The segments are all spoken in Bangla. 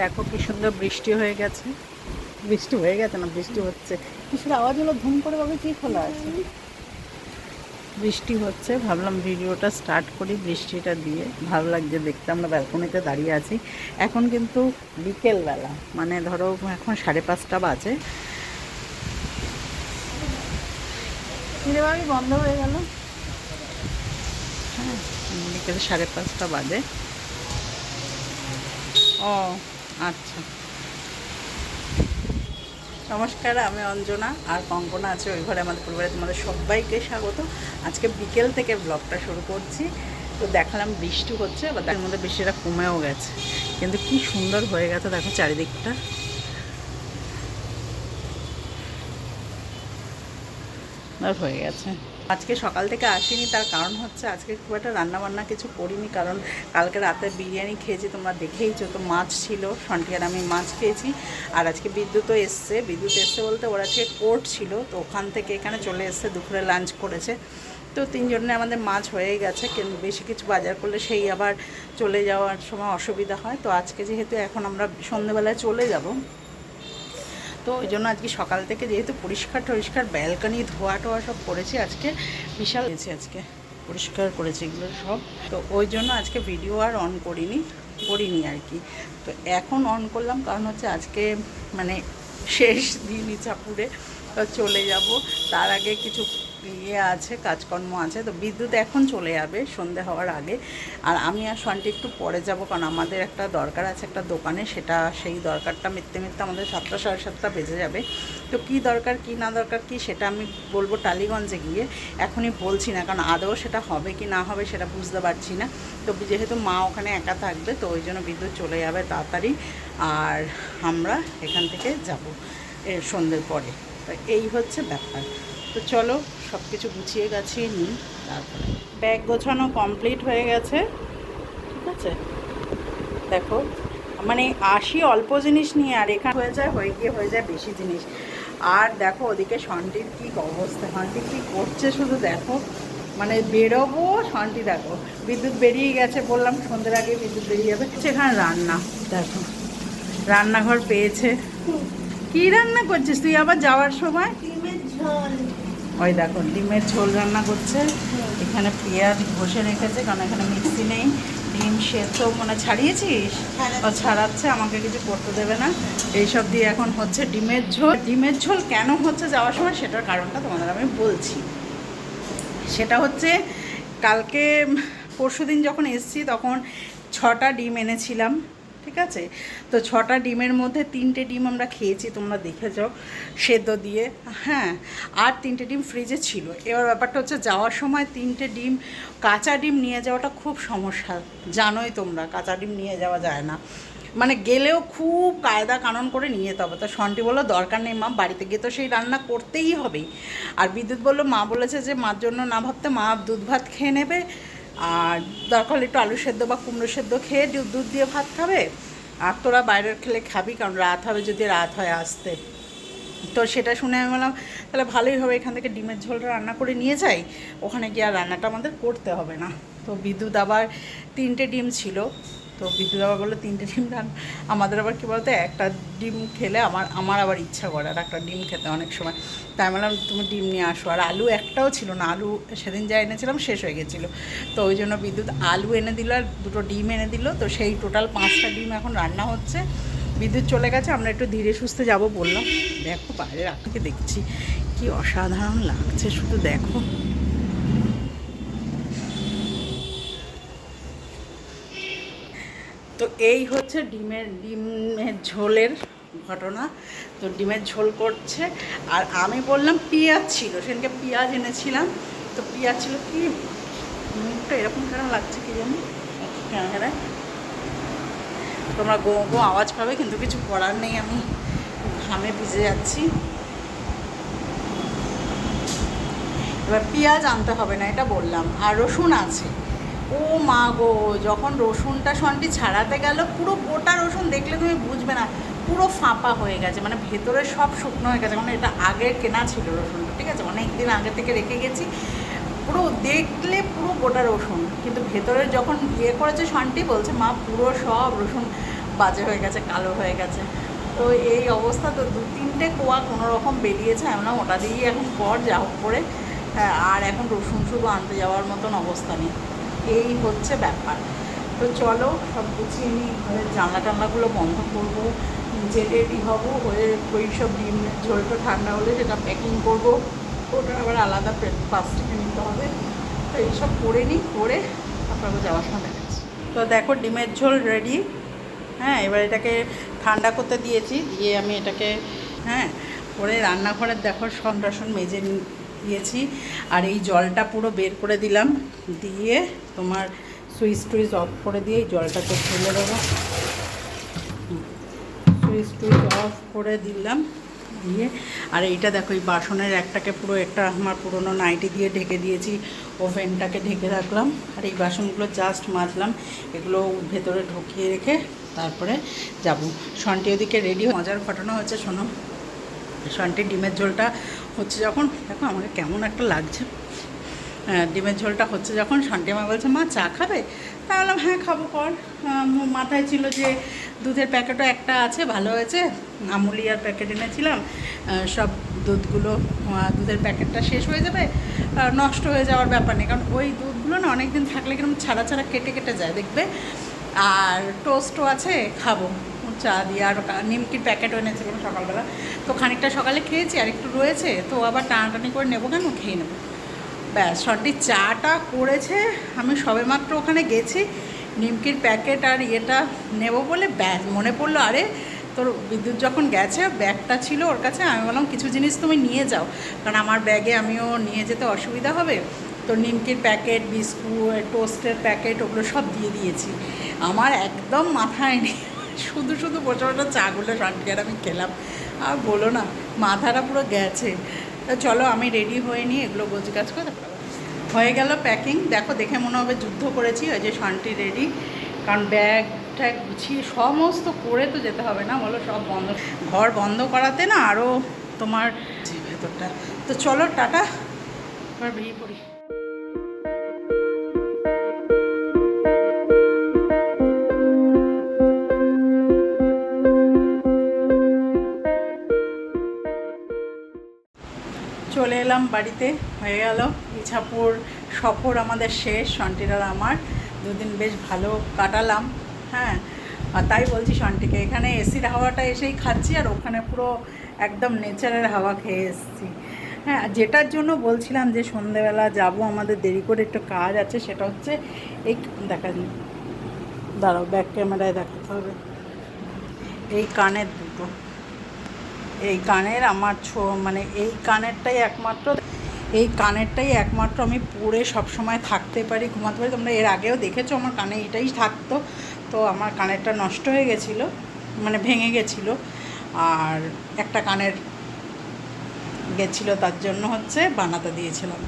দেখো কি সুন্দর বৃষ্টি হয়ে গেছে। বৃষ্টি হয়ে গেছে না বৃষ্টি হচ্ছে। কিসের আওয়াজ হলো ধুম করে ভাবে কি খোলা আছে? বৃষ্টি হচ্ছে ভাবলাম ভিডিওটা স্টার্ট করি বৃষ্টিটা দিয়ে। ভালো লাগছে দেখতে আমরা ব্যালকনিতে দাঁড়িয়ে আছি। এখন কিন্তু বিকেলবেলা মানে ধরো এখন সাড়ে পাঁচটা বাজে। বাড়ি বন্ধ হয়ে গেল? হ্যাঁ বিকেল সাড়ে পাঁচটা বাজে। ও। আচ্ছা। নমস্কার, আমি অঞ্জনা আর কঙ্কনা আছে ওই ঘরে আমাদের পরিবারে। তোমাদের সবাইকে স্বাগত। আজকে বিকেল থেকে ব্লগটা শুরু করছি। তো দেখালাম বৃষ্টি হচ্ছে আবার তার মধ্যে বৃষ্টিটা কমেও গেছে। কিন্তু কি সুন্দর হয়ে গেছে, দেখো চারিদিকটা। হয়ে গেছে। আজকে সকাল থেকে আসিনি, তার কারণ হচ্ছে আজকে খুব একটা রান্না বান্না কিছু করিনি, কারণ কালকে রাতে বিরিয়ানি খেয়েছি, তোমরা দেখেইছো তো মাছ ছিল, সন্টি আর আমি মাছ খেয়েছি, আর আজকে বিদ্যুৎও এসছে, বিদ্যুৎ এসছে বলতে ওরা আজকে কোর্ট ছিল, তো ওখান থেকে এখানে চলে এসছে, দুপুরে লাঞ্চ করেছে, তো তিনজনে আমাদের মাছ হয়ে গেছে কিন্তু বেশি কিছু বাজার করলে সেই আবার চলে যাওয়ার সময় অসুবিধা হয়, তো আজকে যেহেতু এখন আমরা সন্ধেবেলায় চলে যাব তো ওই জন্য আজকে সকাল থেকে যেহেতু পরিষ্কার টরিষ্কার ব্যালকানি, ধোয়া টোয়া সব করেছি, আজকে বিশাল হয়েছে আজকে। পরিষ্কার করেছি এগুলো সব। তো ওই জন্য আজকে ভিডিও আর অন করিনি করিনি আর কি। তো এখন অন করলাম কারণ হচ্ছে আজকে মানে শেষ দিন ইচ্ছাপুরে চলে যাব। তার আগে কিছু ইয়ে আছে, কাজকর্ম আছে, তো বিদ্যুৎ এখন চলে যাবে সন্ধে হওয়ার আগে। আর আমি আর সন্টি একটু পরে যাব, কারণ আমাদের একটা দরকার আছে একটা দোকানে, সেটা সেই দরকারটা মিথ্যে মিথ্যে আমাদের সাতটা সাড়ে সাতটা বেজে যাবে। তো কি দরকার, কি না দরকার, কি সেটা আমি বলব টালিগঞ্জে গিয়ে। এখনই বলছি না, কারণ আদৌ সেটা হবে কি না হবে সেটা বুঝতে পারছি না। তো যেহেতু মা ওখানে একা থাকবে, তো ওই জন্য বিদ্যুৎ চলে যাবে তাড়াতাড়ি। আর আমরা এখান থেকে যাব সন্ধ্যের পরে। তো এই হচ্ছে ব্যাপার। তো চলো সব কিছু গুছিয়ে গাছিয়ে নিই। তারপরে ব্যাগ গোছানো কমপ্লিট হয়ে গেছে, ঠিক আছে? দেখো মানে আসি অল্প জিনিস নিয়ে আর এখানে হয়ে যায়, হয়ে গিয়ে হয়ে যায় বেশি জিনিস। আর দেখো, ওদিকে সন্টির কী অবস্থা সন্টি কী করছে শুধু দেখো। মানে বেরোবো, শান্তি দেখো। বিদ্যুৎ বেরিয়ে গেছে বললাম, সন্ধ্যের আগে বিদ্যুৎ বেরিয়ে যাবে। সেখানে রান্না, দেখো। রান্নাঘর পেয়েছে। কি রান্না করছিস তুই আবার যাওয়ার সময়? ডিমের ঝোল। ওই দেখো ডিমের ঝোল রান্না করছে। এখানে পেঁয়াজ ঘষে রেখেছে কারণ এখানে মিক্সি নেই। ডিম সেদ্ধ মানে ছাড়িয়েছিস? ও ছাড়াচ্ছে আমাকে কিছু করতে দেবে না। এইসব দিয়ে এখন হচ্ছে ডিমের ঝোল। ডিমের ঝোল কেন হচ্ছে যাওয়ার সময় সেটার কারণটা তোমাদের আমি বলছি। সেটা হচ্ছে কালকে পরশুদিন যখন এসছি তখন ছটা ডিম এনেছিলাম। ঠিক আছে? তো ছটা ডিমের মধ্যে তিনটে ডিম আমরা খেয়েছি, তোমরা দেখে যাও, সেদ্ধ দিয়ে। হ্যাঁ আর তিনটে ডিম ফ্রিজে ছিল। এবার ব্যাপারটা হচ্ছে যাওয়ার সময় তিনটে ডিম, কাঁচা ডিম নিয়ে যাওয়াটা খুব সমস্যা, জানোই তোমরা, কাঁচা ডিম নিয়ে যাওয়া যায় না। মানে গেলেও খুব কায়দা কানুন করে নিয়ে যেতে হবে। তো সন্টি বলল, দরকার নেই মা, বাড়িতে গিয়ে তো সেই রান্না করতেই হবে আর বিদ্যুৎ বলল, মা বলেছে যে, মার জন্য না ভাবতে মা দুধ ভাত খেয়ে নেবে আর দরকার হলে একটু আলু সেদ্ধ বা কুমড়ো সেদ্ধ খেয়ে দুধ দিয়ে ভাত খাবে। আর তোরা বাইরের খেলে খাবি, কারণ রাত হবে যদি রাত হয় আসতে। তো সেটা শুনে আমি বললাম, তাহলে ভালোই হবে, এখান থেকে ডিমের ঝোলটা রান্না করে নিয়ে যাই। ওখানে গিয়ে আর রান্নাটা আমাদের করতে হবে না। তো বিদ্যুৎ আবার তিনটে ডিম ছিল। তো বিদ্যুৎ আবার বলল, তিনটে ডিম রান। আমাদের আবার কী বলতো, একটা ডিম খেলে আমার আমার আবার ইচ্ছা করে আর একটা ডিম খেতে অনেক সময়। তাই বললাম, তুমি ডিম নিয়ে আসো। আর আলু একটাও ছিল না, আলু সেদিন যা এনেছিলাম শেষ হয়ে গেছিল। তো ওই জন্য বিদ্যুৎ আলু এনে দিল আর দুটো ডিম এনে দিল। তো সেই টোটাল পাঁচটা ডিম এখন রান্না হচ্ছে। বিদ্যুৎ চলে গেছে, আমরা একটু ধীরে সুস্থে যাব বললাম। দেখো বাইরের আকাশকে দেখছি, কি অসাধারণ লাগছে। শুধু দেখো। তো এই হচ্ছে ডিমের ডিমের ঝোলের ঘটনা। তো ডিমের ঝোল করছে, আর আমি বললাম পেঁয়াজ ছিল, সেদিনকে পেঁয়াজ এনেছিলাম। তো পেঁয়াজ ছিল কি, মুখটা এরকম কেন লাগছে কি জানি? ক্যামেরায় তোমরা গো গো আওয়াজ পাবে, কিন্তু কিছু করার নেই আমি। ঘামে ভিজে যাচ্ছি। এবার পেঁয়াজ আনতে হবে না, এটা বললাম। আর রসুন আছে। ও মা গো যখন রসুনটা সন্টি ছাড়াতে গেল পুরো গোটা রসুন দেখলে তুমি বুঝবে না পুরো ফাঁপা হয়ে গেছে মানে ভেতরে সব শুকনো হয়ে গেছে মানে এটা আগের কেনা ছিল রসুনটা ঠিক আছে? অনেক দিন আগে থেকে রেখে গেছি পুরো দেখলে পুরো গোটা রসুন কিন্তু ভেতরে যখন ইয়ে করেছে সন্টি বলছে মা পুরো সব রসুন বাজে হয়ে গেছে কালো হয়ে গেছে। তো এই অবস্থা তো দু তিনটে কোয়া কোনো রকম বেরিয়েছে আমি না ওটা দিয়েই এখন পর যা করে হ্যাঁ, আর এখন রসুন শুধু আনতে যাওয়ার মতন অবস্থা নেই। এই হচ্ছে ব্যাপার। তো চলো, সব গুছিয়ে নিই, ঘরের জানলা টানলাগুলো বন্ধ করব নিজে রেডি হব, হয়ে ওই সব ডিম ঝোলটা ঠান্ডা হলে সেটা প্যাকিং করব। ওটা আবার আলাদা প্লাস্টিকে নিতে হবে। তো এইসব করে নিই, করে আপনাকে যাওয়ার সময় দেখাচ্ছি। তো দেখো, ডিমের ঝোল রেডি হ্যাঁ এবার এটাকে ঠান্ডা করতে দিয়েছি, দিয়ে আমি এটাকে হ্যাঁ করে রান্নাঘরের দেখো সন টসন মেজে দিয়েছি। আর এই জলটা পুরো বের করে দিলাম। দিয়ে তোমার সুইচ টুইচ অফ করে দিয়ে এই জলটাকে ফেলে দেবো। সুইচ টুইচ অফ করে দিলাম। দিয়ে, আর এইটা দেখো, এই বাসনের একটাকে পুরো একটা আমার পুরোনো নাইটি দিয়ে ঢেকে দিয়েছি। ওভেনটাকে ঢেকে রাখলাম। আর এই বাসনগুলো জাস্ট মাজলাম। এগুলো ভেতরে ঢুকিয়ে রেখে তারপরে যাব। সন্টি ওদিকে রেডি মজার ঘটনা হচ্ছে, শোনো। সন্টির ডিমের ঝোলটা হচ্ছে যখন দেখো আমাকে কেমন একটা লাগছে। হ্যাঁ, ডিমের ঝোলটা হচ্ছে যখন শান্তি মা বলছে মা চা খাবে? তা বললাম হ্যাঁ খাব কর। মাথায় ছিল যে দুধের প্যাকেটও একটা আছে ভালো হয়েছে। আমুলিয়ার প্যাকেট এনেছিলাম। সব দুধগুলো দুধের প্যাকেটটা শেষ হয়ে যাবে। নষ্ট হয়ে যাওয়ার ব্যাপার নেই। কারণ ওই দুধগুলো না অনেক দিন থাকলে কীরকম ছাড়া ছাড়া কেটে কেটে যায় দেখবে? আর টোস্টও আছে খাব। চা দিয়ে আর নিমকির প্যাকেটও এনেছিলাম সকালবেলা। তো খানিকটা সকালে খেয়েছি, আর একটু রয়েছে, তো আবার টানাটানি করে নেব কেন? খেয়ে নেব। ব্যাস, সন্টি চাটা করেছে, আমি সবেমাত্র ওখানে গেছি, নিমকির প্যাকেট আর ইয়েটা নেব বলে ব্যাস, মনে পড়ল, আরে তোর বিদ্যুৎ যখন গেছে, ব্যাগটা ছিল ওর কাছে, আমি বললাম, কিছু জিনিস তুমি নিয়ে যাও। কারণ আমার ব্যাগে আমিও নিয়ে যেতে অসুবিধা হবে। তো নিমকির প্যাকেট বিস্কুট টোস্টের প্যাকেট ওগুলো সব দিয়ে দিয়েছি। আমার একদম মাথায় নেই। শুধু শুধু বসে বসে চাগুলো আর আমি খেলাম। আর বলো না মাথাটা পুরো গেছে। তো চলো আমি রেডি হয়ে নিই এগুলো গোছ গাছ করে হয়ে গেল প্যাকিং দেখো দেখে মনে হবে যুদ্ধ করেছি ওই যে শান্তি রেডি কারণ ব্যাগ ট্যাগ গুছিয়ে সমস্ত করে তো যেতে হবে না বলো সব বন্ধ। ঘর বন্ধ করাতে না আরও তোমার ভেতরটা। তো চলো টাটা। এবার বেরিয়ে পড়ি। চলে এলাম বাড়িতে, হয়ে গেল। ইছাপুর সফর আমাদের শেষ সন্টির আর আমার। দুদিন বেশ ভালো কাটালাম হ্যাঁ। আর তাই বলছি সন্টিকে এখানে এসির হাওয়াটা এসেই খাচ্ছি আর ওখানে পুরো একদম নেচারের হাওয়া খেয়ে এসেছি। হ্যাঁ যেটার জন্য বলছিলাম যে সন্ধেবেলা যাব, আমাদের দেরি করে একটু কাজ আছে, সেটা হচ্ছে এই দেখা দাঁড়াও ব্যাক ক্যামেরায় দেখাতে হবে। এই কানের দুটো। এই কানের আমার ছো মানে এই কানেরটাই একমাত্র, এই কানেরটাই একমাত্র আমি পরে সবসময় থাকতে পারি, ঘুমাতে পারি। তোমরা এর আগেও দেখেছ, আমার কানে এটাই থাকতো। তো আমার কানেরটা নষ্ট হয়ে গেছিল মানে ভেঙে গেছিল। আর একটা কানের গেছিল, তার জন্য হচ্ছে বানাতে দিয়েছিলাম।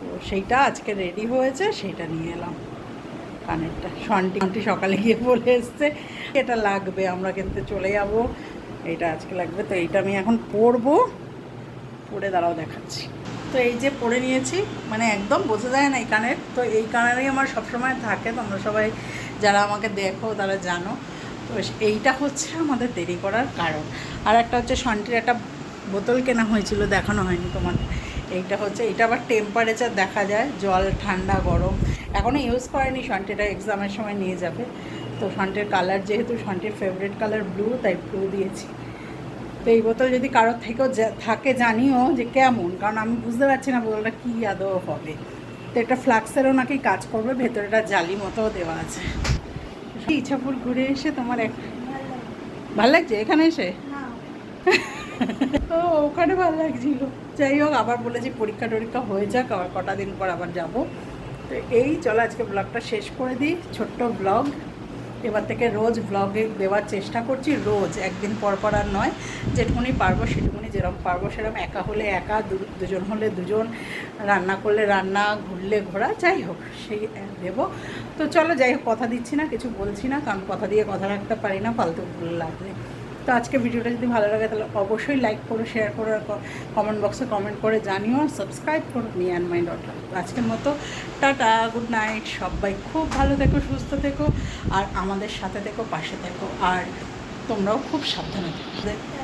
তো সেইটা আজকে রেডি হয়েছে, সেইটা নিয়ে এলাম কানেরটা। সন্টি সকালে গিয়ে বলে এসছে, এটা লাগবে, আমরা কিন্তু চলে যাব। এটা আজকে লাগবে, তো এইটা আমি এখন পরবো। পরে দাঁড়াও দেখাচ্ছি। তো এই যে পরে নিয়েছি মানে একদম বোঝা যায় না এই কানের। তো এই কানেরই আমার সবসময় থাকে, তোমরা সবাই যারা আমাকে দেখো তারা জানো। তো এইটা হচ্ছে আমাদের দেরি করার কারণ। আর একটা হচ্ছে সন্টির একটা বোতল কেনা হয়েছিল, দেখানো হয়নি তোমাদের। এইটা হচ্ছে এটা আবার টেম্পারেচার দেখা যায়, জল ঠান্ডা গরম। এখনও ইউজ করেনি সন্টিটা এক্সামের সময় নিয়ে যাবে। তো সন্টের কালার যেহেতু সন্টের ফেভারিট কালার ব্লু তাই ব্লু দিয়েছি। তো এই বোতল যদি কারোর থেকেও থাকে জানিও যে কেমন কারণ আমি বুঝতে পারছি না বোতলটা কী আদৌ হবে। তো একটা ফ্লাক্সেরও নাকি কাজ করবে ভেতরেটা জালি মতো দেওয়া আছে। ইচ্ছাপুর ঘুরে এসে তোমার এক ভালো লাগছে এখানে এসে? ও ওখানে ভালো লাগছিল। যাই হোক আবার বলেছি পরীক্ষা টরীক্ষা হয়ে যাক আবার কটা দিন পর আবার যাব। তো এই চলো আজকে ব্লগটা শেষ করে দিই। ছোট্ট ব্লগ এবার থেকে রোজ ব্লগে দেওয়ার চেষ্টা করছি, রোজ, একদিন পর পর আর নয়। যেটুকুনি পারব সেটুকুনি যেরকম পারব সেরকম একা হলে একা দুজন হলে দুজন, রান্না করলে রান্না, ঘুরলে ঘোরা, যাই হোক, সেই দেব দেবো। তো চলো যাই হোক, কথা দিচ্ছি না, কিছু বলছি না, কারণ কথা দিয়ে কথা রাখতে পারি না ফালতু লাগলে তো আজকে ভিডিওটা যদি ভালো লাগে, তাহলে অবশ্যই লাইক করো শেয়ার করো, আর কমেন্ট বক্সে কমেন্ট করে জানিও আর সাবস্ক্রাইব করো মি অ্যান্ড মাই ডটার আজকের মতো টাটা গুড নাইট সবাই খুব ভালো থেকো, সুস্থ থেকো, আর আমাদের সাথে থেকো, পাশে থেকো, আর তোমরাও খুব সাবধানে থেকো।